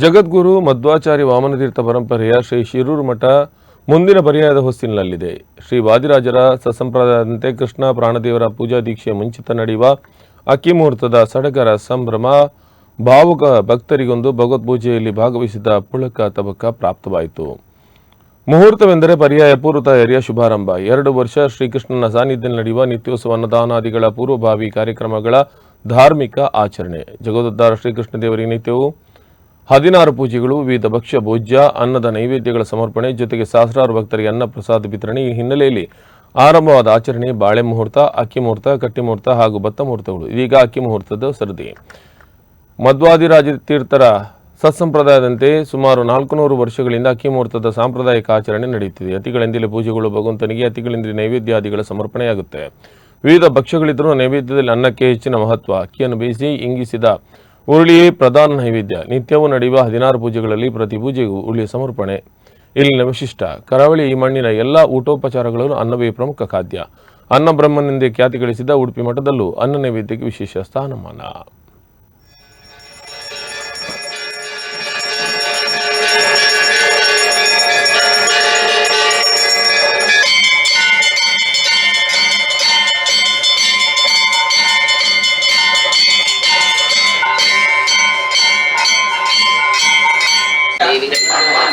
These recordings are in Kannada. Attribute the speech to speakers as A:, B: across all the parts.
A: ಜಗದ್ಗುರು ಮಧ್ವಾಚಾರ್ಯ ವಾಮನತೀರ್ಥ ಪರಂಪರೆಯ ಶ್ರೀ ಶಿರೂರು ಮಠ ಮುಂದಿನ ಪರ್ಯಾಯದ ಹೊಸ್ತಿನಲ್ಲಿದೆ. ಶ್ರೀ ವಾದಿರಾಜರ ಸಸಂಪ್ರದಾಯದಂತೆ ಕೃಷ್ಣ ಪ್ರಾಣದೇವರ ಪೂಜಾ ದೀಕ್ಷೆಯ ಮುಂಚಿತ ನಡೆಯುವ ಅಕ್ಕಿ ಮುಹೂರ್ತದ ಸಡಗರ ಸಂಭ್ರಮ, ಭಾವುಕ ಭಕ್ತರಿಗೊಂದು ಭಗವದ್ಪೂಜೆಯಲ್ಲಿ ಭಾಗವಹಿಸಿದ ಪುಳಕ ತಬಕ ಪ್ರಾಪ್ತವಾಯಿತು. ಮುಹೂರ್ತವೆಂದರೆ ಪರ್ಯಾಯ ಪೂರ್ವ ತಯಾರಿಯ ಶುಭಾರಂಭ. ಎರಡು ವರ್ಷ ಶ್ರೀಕೃಷ್ಣನ ಸಾನ್ನಿಧ್ಯದಲ್ಲಿ ನಡೆಯುವ ನಿತ್ಯೋತ್ಸವ ಅನ್ನದಾನಾದಿಗಳ ಪೂರ್ವಭಾವಿ ಕಾರ್ಯಕ್ರಮಗಳ ಧಾರ್ಮಿಕ ಆಚರಣೆ. ಜಗದೋದ್ಧಾರ ಶ್ರೀಕೃಷ್ಣ ದೇವರಿಗೆ ನಿತ್ಯವೂ ಹದಿನಾರು ಪೂಜೆಗಳು, ವಿವಿಧ ಭಕ್ಷ್ಯ, ಭೋಜ್ಯ, ಅನ್ನದ ನೈವೇದ್ಯಗಳ ಸಮರ್ಪಣೆ ಜೊತೆಗೆ ಸಹಸ್ರಾರು ಭಕ್ತರಿಗೆ ಅನ್ನ ಪ್ರಸಾದ ವಿತರಣೆ ಈ ಹಿನ್ನೆಲೆಯಲ್ಲಿ ಆರಂಭವಾದ ಆಚರಣೆ ಬಾಳೆ ಮುಹೂರ್ತ, ಅಕ್ಕಿ ಮುಹೂರ್ತ, ಕಟ್ಟಿ ಮುಹೂರ್ತ ಹಾಗೂ ಭತ್ತ ಮುಹೂರ್ತಗಳು. ಇದೀಗ ಅಕ್ಕಿ ಮುಹೂರ್ತದ ಸರದಿ. ಮಧ್ವಾದಿರಾಜ ತೀರ್ಥರ ಸತ್ಸಂಪ್ರದಾಯದಂತೆ ಸುಮಾರು ನಾಲ್ಕುನೂರು ವರ್ಷಗಳಿಂದ ಅಕ್ಕಿ ಮುಹೂರ್ತದ ಸಾಂಪ್ರದಾಯಿಕ ಆಚರಣೆ ನಡೆಯುತ್ತಿದೆ. ಅತಿಗಳಿಂದಲೇ ಪೂಜೆಗಳು ಭಗವಂತನಿಗೆ ಅತಿಗಳಿಂದಲೇ ನೈವೇದ್ಯಾದಿಗಳ ಸಮರ್ಪಣೆಯಾಗುತ್ತೆ. ವಿವಿಧ ಭಕ್ಷ್ಯಗಳಿದ್ದರೂ ನೈವೇದ್ಯದಲ್ಲಿ ಅನ್ನಕ್ಕೆ ಹೆಚ್ಚಿನ ಮಹತ್ವ. ಅಕ್ಕಿಯನ್ನು ಬೇಯಿಸಿ ಇಂಗಿಸಿದ ಉರುಳಿಯೇ ಪ್ರಧಾನ ನೈವೇದ್ಯ. ನಿತ್ಯವೂ ನಡೆಯುವ ಹದಿನಾರು ಪೂಜೆಗಳಲ್ಲಿ ಪ್ರತಿ ಪೂಜೆಗೂ ಉರುಳಿಯ ಸಮರ್ಪಣೆ. ಇಲ್ಲಿನ ವಿಶಿಷ್ಟ, ಕರಾವಳಿ ಈ ಮಣ್ಣಿನ ಎಲ್ಲ ಊಟೋಪಚಾರಗಳಲ್ಲೂ ಅನ್ನವೇ ಪ್ರಮುಖ ಖಾದ್ಯ. ಅನ್ನಬ್ರಹ್ಮನೆಂದೇ ಖ್ಯಾತಿ ಗಳಿಸಿದ ಉಡುಪಿ ಮಠದಲ್ಲೂ ಅನ್ನ ನೈವೇದ್ಯಕ್ಕೆ ವಿಶೇಷ ಸ್ಥಾನಮಾನ.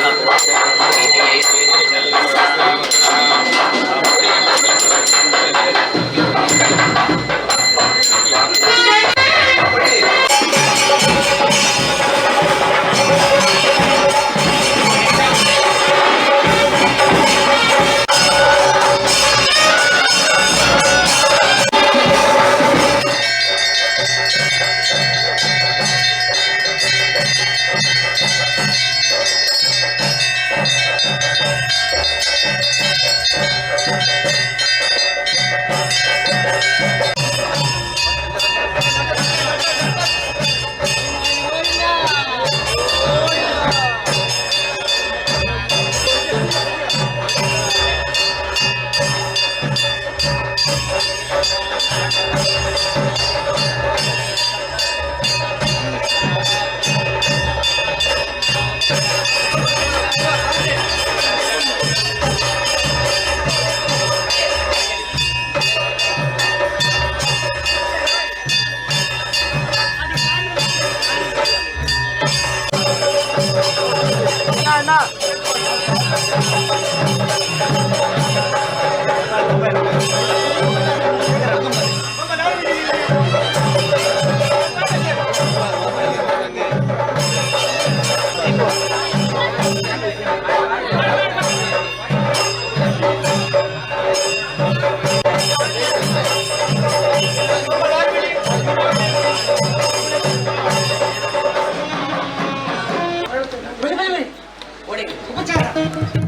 B: करना 俺ここちゃん